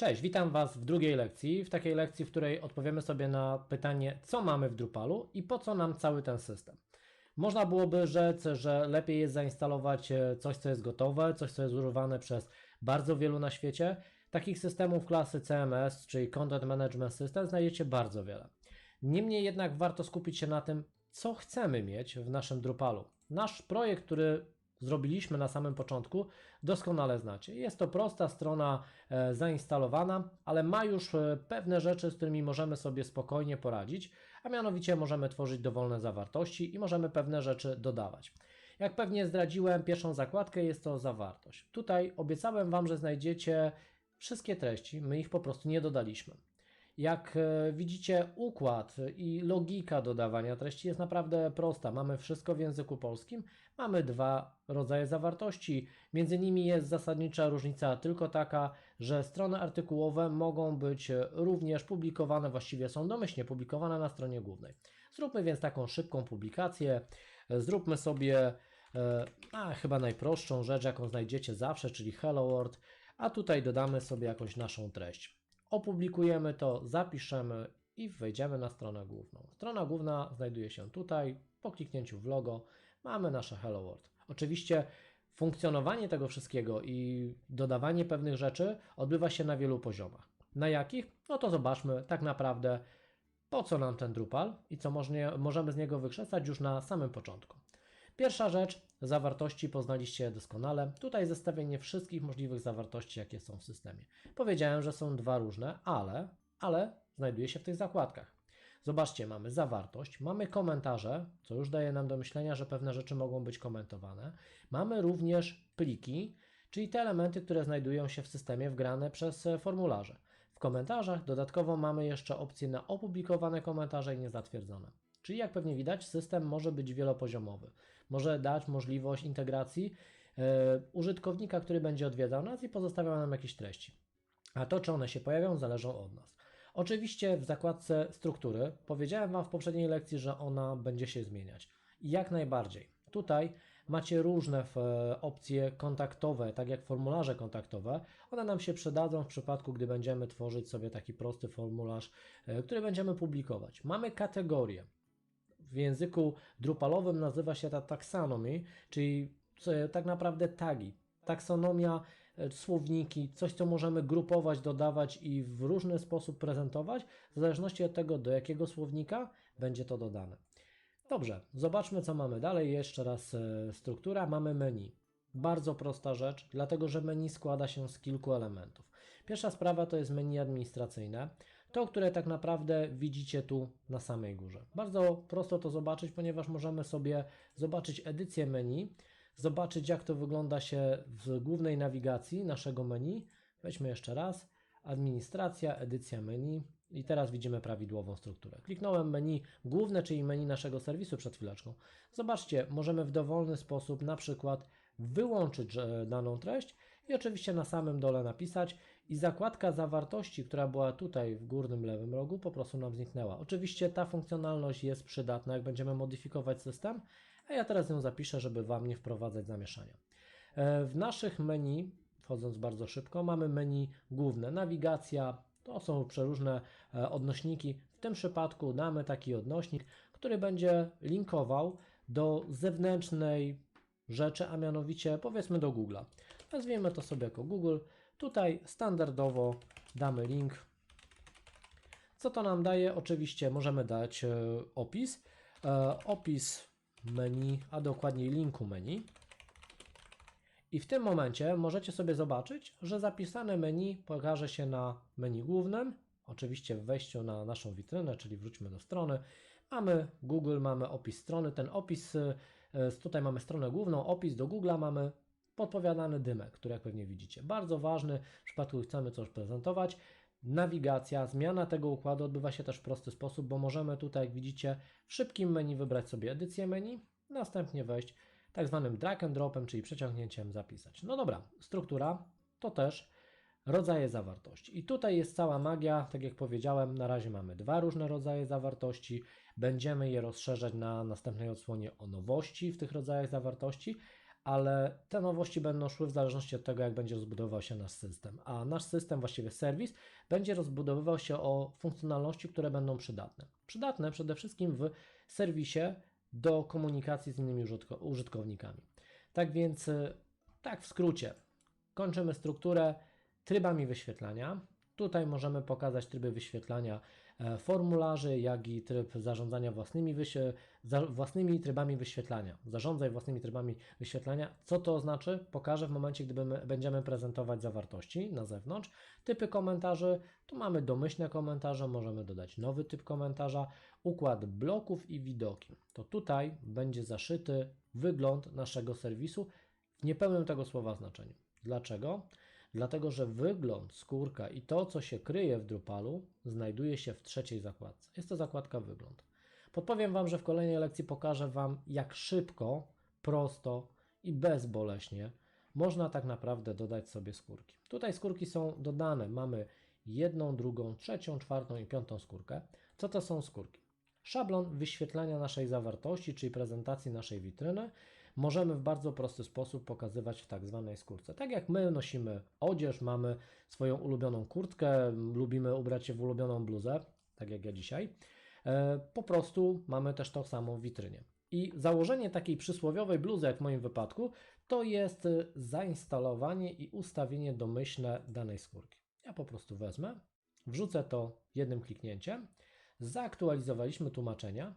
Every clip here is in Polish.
Cześć, witam Was w drugiej lekcji, w takiej lekcji, w której odpowiemy sobie na pytanie, co mamy w Drupalu i po co nam cały ten system. Można byłoby rzec, że lepiej jest zainstalować e, coś, co jest gotowe, coś, co jest używane przez bardzo wielu na świecie. Takich systemów klasy CMS, czyli Content Management System, znajdziecie bardzo wiele. Niemniej jednak warto skupić się na tym, co chcemy mieć w naszym Drupalu. Nasz projekt, który zrobiliśmy na samym początku, doskonale znacie. Jest to prosta strona e, zainstalowana, ale ma już e, pewne rzeczy, z którymi możemy sobie spokojnie poradzić, a mianowicie możemy tworzyć dowolne zawartości i możemy pewne rzeczy dodawać. Jak pewnie zdradziłem, pierwszą zakładkę jest to zawartość. Tutaj obiecałem Wam, że znajdziecie wszystkie treści, my ich po prostu nie dodaliśmy. Jak e, widzicie, układ i logika dodawania treści jest naprawdę prosta. Mamy wszystko w języku polskim, mamy dwa rodzaje zawartości. Między nimi jest zasadnicza różnica tylko taka, że strony artykułowe mogą być również publikowane, właściwie są domyślnie publikowane na stronie głównej. Zróbmy więc taką szybką publikację. Zróbmy sobie e, a, chyba najprostszą rzecz, jaką znajdziecie zawsze, czyli Hello World, a tutaj dodamy sobie jakąś naszą treść opublikujemy to, zapiszemy i wejdziemy na stronę główną. Strona główna znajduje się tutaj. Po kliknięciu w logo mamy nasze Hello World. Oczywiście funkcjonowanie tego wszystkiego i dodawanie pewnych rzeczy odbywa się na wielu poziomach. Na jakich? No to zobaczmy tak naprawdę po co nam ten Drupal i co możemy z niego wykrzesać już na samym początku. Pierwsza rzecz, zawartości poznaliście doskonale. Tutaj zestawienie wszystkich możliwych zawartości, jakie są w systemie. Powiedziałem, że są dwa różne, ale, ale znajduje się w tych zakładkach. Zobaczcie, mamy zawartość, mamy komentarze, co już daje nam do myślenia, że pewne rzeczy mogą być komentowane. Mamy również pliki, czyli te elementy, które znajdują się w systemie wgrane przez formularze. W komentarzach dodatkowo mamy jeszcze opcję na opublikowane komentarze i niezatwierdzone. Czyli jak pewnie widać, system może być wielopoziomowy. Może dać możliwość integracji e, użytkownika, który będzie odwiedzał nas i pozostawiał nam jakieś treści. A to, czy one się pojawią, zależą od nas. Oczywiście w zakładce struktury powiedziałem Wam w poprzedniej lekcji, że ona będzie się zmieniać. Jak najbardziej. Tutaj macie różne e, opcje kontaktowe, tak jak formularze kontaktowe. One nam się przydadzą w przypadku, gdy będziemy tworzyć sobie taki prosty formularz, e, który będziemy publikować. Mamy kategorie w języku drupalowym nazywa się ta taxonomy, czyli tak naprawdę tagi. Taksonomia, e, słowniki, coś co możemy grupować, dodawać i w różny sposób prezentować, w zależności od tego, do jakiego słownika będzie to dodane. Dobrze, zobaczmy co mamy dalej. Jeszcze raz e, struktura. Mamy menu. Bardzo prosta rzecz, dlatego że menu składa się z kilku elementów. Pierwsza sprawa to jest menu administracyjne, to które tak naprawdę widzicie tu na samej górze. Bardzo prosto to zobaczyć, ponieważ możemy sobie zobaczyć edycję menu, zobaczyć jak to wygląda się w głównej nawigacji naszego menu. Weźmy jeszcze raz, administracja, edycja menu, i teraz widzimy prawidłową strukturę. Kliknąłem menu główne, czyli menu naszego serwisu przed chwileczką. Zobaczcie, możemy w dowolny sposób na przykład wyłączyć daną treść i oczywiście na samym dole napisać i zakładka zawartości, która była tutaj w górnym lewym rogu po prostu nam zniknęła. Oczywiście ta funkcjonalność jest przydatna, jak będziemy modyfikować system, a ja teraz ją zapiszę, żeby Wam nie wprowadzać zamieszania. E, w naszych menu, wchodząc bardzo szybko, mamy menu główne, nawigacja, to są przeróżne e, odnośniki. W tym przypadku damy taki odnośnik, który będzie linkował do zewnętrznej rzeczy, a mianowicie powiedzmy do Google'a. Nazwijmy to sobie jako Google. Tutaj standardowo damy link. Co to nam daje? Oczywiście możemy dać e, opis. E, opis menu, a dokładniej linku menu. I w tym momencie możecie sobie zobaczyć, że zapisane menu pokaże się na menu głównym, oczywiście w wejściu na naszą witrynę, czyli wróćmy do strony. Mamy Google, mamy opis strony. Ten opis, y, tutaj mamy stronę główną, opis do Google'a mamy podpowiadany dymek, który jak pewnie widzicie. Bardzo ważny w przypadku, gdy chcemy coś prezentować. Nawigacja, zmiana tego układu odbywa się też w prosty sposób, bo możemy tutaj, jak widzicie, w szybkim menu wybrać sobie edycję menu, następnie wejść tak zwanym drag and dropem, czyli przeciągnięciem zapisać. No dobra, struktura to też rodzaje zawartości. I tutaj jest cała magia, tak jak powiedziałem, na razie mamy dwa różne rodzaje zawartości, będziemy je rozszerzać na następnej odsłonie o nowości w tych rodzajach zawartości, ale te nowości będą szły w zależności od tego, jak będzie rozbudowywał się nasz system. A nasz system, właściwie serwis, będzie rozbudowywał się o funkcjonalności, które będą przydatne. Przydatne przede wszystkim w serwisie do komunikacji z innymi użytko- użytkownikami. Tak więc, y, tak w skrócie, kończymy strukturę trybami wyświetlania. Tutaj możemy pokazać tryby wyświetlania formularzy, jak i tryb zarządzania własnymi, wysie, za, własnymi trybami wyświetlania. Zarządzaj własnymi trybami wyświetlania. Co to znaczy? Pokażę w momencie, gdy my będziemy prezentować zawartości na zewnątrz. Typy komentarzy. Tu mamy domyślne komentarze, możemy dodać nowy typ komentarza. Układ bloków i widoki. To tutaj będzie zaszyty wygląd naszego serwisu w niepełnym tego słowa znaczeniu. Dlaczego? Dlatego, że wygląd, skórka i to, co się kryje w Drupalu, znajduje się w trzeciej zakładce. Jest to zakładka wygląd. Podpowiem Wam, że w kolejnej lekcji pokażę Wam, jak szybko, prosto i bezboleśnie można tak naprawdę dodać sobie skórki. Tutaj skórki są dodane. Mamy jedną, drugą, trzecią, czwartą i piątą skórkę. Co to są skórki? Szablon wyświetlania naszej zawartości, czyli prezentacji naszej witryny, możemy w bardzo prosty sposób pokazywać w tak zwanej skórce. Tak jak my nosimy odzież, mamy swoją ulubioną kurtkę, lubimy ubrać się w ulubioną bluzę, tak jak ja dzisiaj, e, po prostu mamy też to samo w witrynie. I założenie takiej przysłowiowej bluzy, jak w moim wypadku, to jest zainstalowanie i ustawienie domyślne danej skórki. Ja po prostu wezmę, wrzucę to jednym kliknięciem, zaktualizowaliśmy tłumaczenia,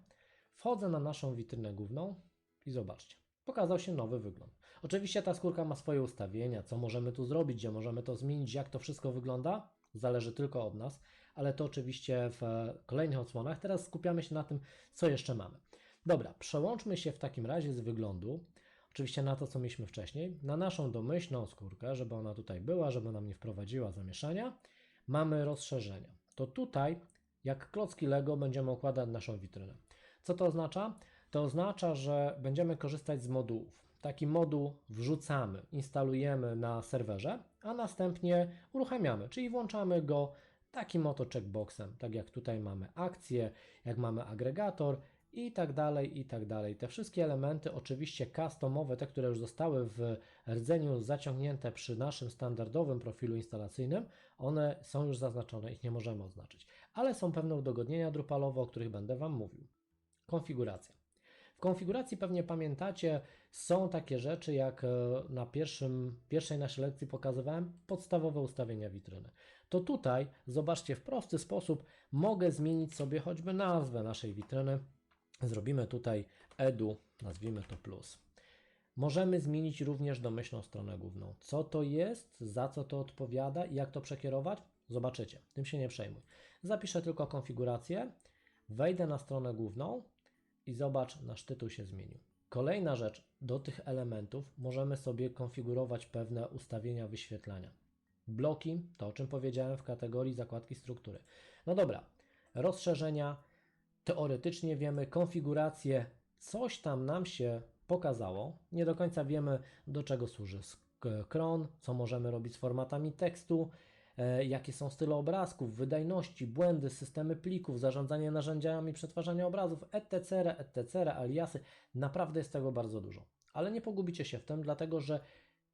wchodzę na naszą witrynę główną i zobaczcie pokazał się nowy wygląd. Oczywiście ta skórka ma swoje ustawienia, co możemy tu zrobić, gdzie możemy to zmienić, jak to wszystko wygląda, zależy tylko od nas, ale to oczywiście w kolejnych odsłonach. Teraz skupiamy się na tym, co jeszcze mamy. Dobra, przełączmy się w takim razie z wyglądu, oczywiście na to, co mieliśmy wcześniej, na naszą domyślną skórkę, żeby ona tutaj była, żeby nam nie wprowadziła zamieszania. Mamy rozszerzenia. To tutaj, jak klocki Lego, będziemy układać naszą witrynę. Co to oznacza? To oznacza, że będziemy korzystać z modułów. Taki moduł wrzucamy, instalujemy na serwerze, a następnie uruchamiamy, czyli włączamy go takim oto checkboxem, tak jak tutaj mamy akcję, jak mamy agregator i tak dalej, i tak dalej. Te wszystkie elementy, oczywiście customowe, te, które już zostały w rdzeniu zaciągnięte przy naszym standardowym profilu instalacyjnym, one są już zaznaczone, ich nie możemy oznaczyć, ale są pewne udogodnienia Drupalowe, o których będę Wam mówił. Konfiguracja konfiguracji pewnie pamiętacie, są takie rzeczy, jak e, na pierwszym, pierwszej naszej lekcji pokazywałem, podstawowe ustawienia witryny. To tutaj, zobaczcie, w prosty sposób mogę zmienić sobie choćby nazwę naszej witryny. Zrobimy tutaj edu, nazwijmy to plus. Możemy zmienić również domyślną stronę główną. Co to jest, za co to odpowiada i jak to przekierować? Zobaczycie, tym się nie przejmuj. Zapiszę tylko konfigurację, wejdę na stronę główną, i zobacz, nasz tytuł się zmienił. Kolejna rzecz, do tych elementów możemy sobie konfigurować pewne ustawienia wyświetlania. Bloki, to o czym powiedziałem w kategorii zakładki struktury. No dobra, rozszerzenia, teoretycznie wiemy, konfigurację, coś tam nam się pokazało. Nie do końca wiemy, do czego służy skron, co możemy robić z formatami tekstu, jakie są style obrazków, wydajności, błędy, systemy plików, zarządzanie narzędziami przetwarzania obrazów, etc., etc., aliasy. Naprawdę jest tego bardzo dużo. Ale nie pogubicie się w tym, dlatego że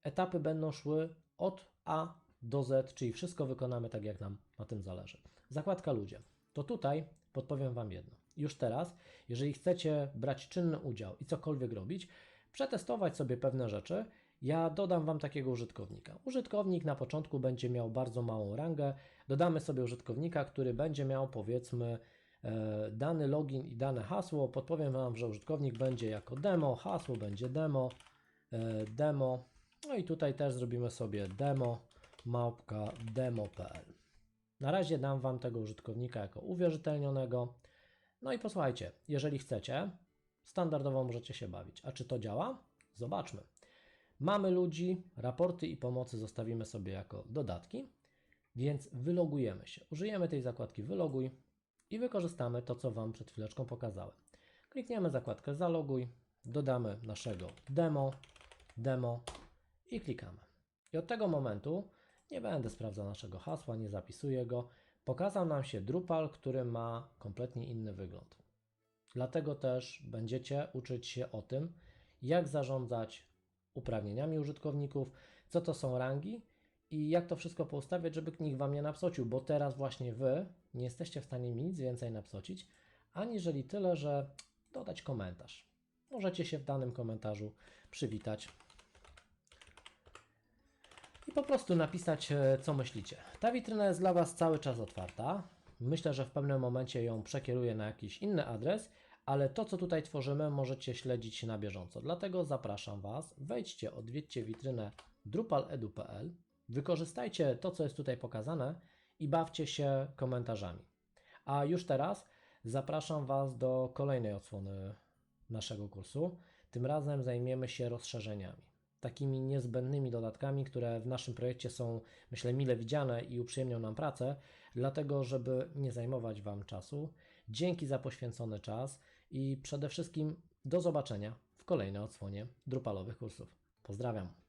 etapy będą szły od A do Z, czyli wszystko wykonamy tak, jak nam na tym zależy. Zakładka ludzie. To tutaj podpowiem Wam jedno. Już teraz, jeżeli chcecie brać czynny udział i cokolwiek robić, przetestować sobie pewne rzeczy, ja dodam Wam takiego użytkownika. Użytkownik na początku będzie miał bardzo małą rangę. Dodamy sobie użytkownika, który będzie miał powiedzmy e, dany login i dane hasło. Podpowiem Wam, że użytkownik będzie jako demo, hasło będzie demo, e, demo. No i tutaj też zrobimy sobie demo małpka demo.pl. Na razie dam Wam tego użytkownika jako uwierzytelnionego. No i posłuchajcie, jeżeli chcecie, standardowo możecie się bawić. A czy to działa? Zobaczmy. Mamy ludzi, raporty i pomocy zostawimy sobie jako dodatki, więc wylogujemy się. Użyjemy tej zakładki wyloguj i wykorzystamy to, co Wam przed chwileczką pokazałem. Klikniemy zakładkę zaloguj, dodamy naszego demo, demo i klikamy. I od tego momentu nie będę sprawdzał naszego hasła, nie zapisuję go. Pokazał nam się Drupal, który ma kompletnie inny wygląd. Dlatego też będziecie uczyć się o tym, jak zarządzać uprawnieniami użytkowników, co to są rangi i jak to wszystko poustawiać, żeby nikt Wam nie napsocił, bo teraz właśnie Wy nie jesteście w stanie mi nic więcej napsocić, aniżeli tyle, że dodać komentarz. Możecie się w danym komentarzu przywitać i po prostu napisać, e, co myślicie. Ta witryna jest dla Was cały czas otwarta. Myślę, że w pewnym momencie ją przekieruję na jakiś inny adres, ale to, co tutaj tworzymy, możecie śledzić na bieżąco. Dlatego zapraszam Was, wejdźcie, odwiedźcie witrynę drupaledu.pl, wykorzystajcie to, co jest tutaj pokazane i bawcie się komentarzami. A już teraz zapraszam Was do kolejnej odsłony naszego kursu. Tym razem zajmiemy się rozszerzeniami. Takimi niezbędnymi dodatkami, które w naszym projekcie są, myślę, mile widziane i uprzyjemnią nam pracę, dlatego, żeby nie zajmować Wam czasu. Dzięki za poświęcony czas i przede wszystkim do zobaczenia w kolejnej odsłonie Drupalowych kursów. Pozdrawiam.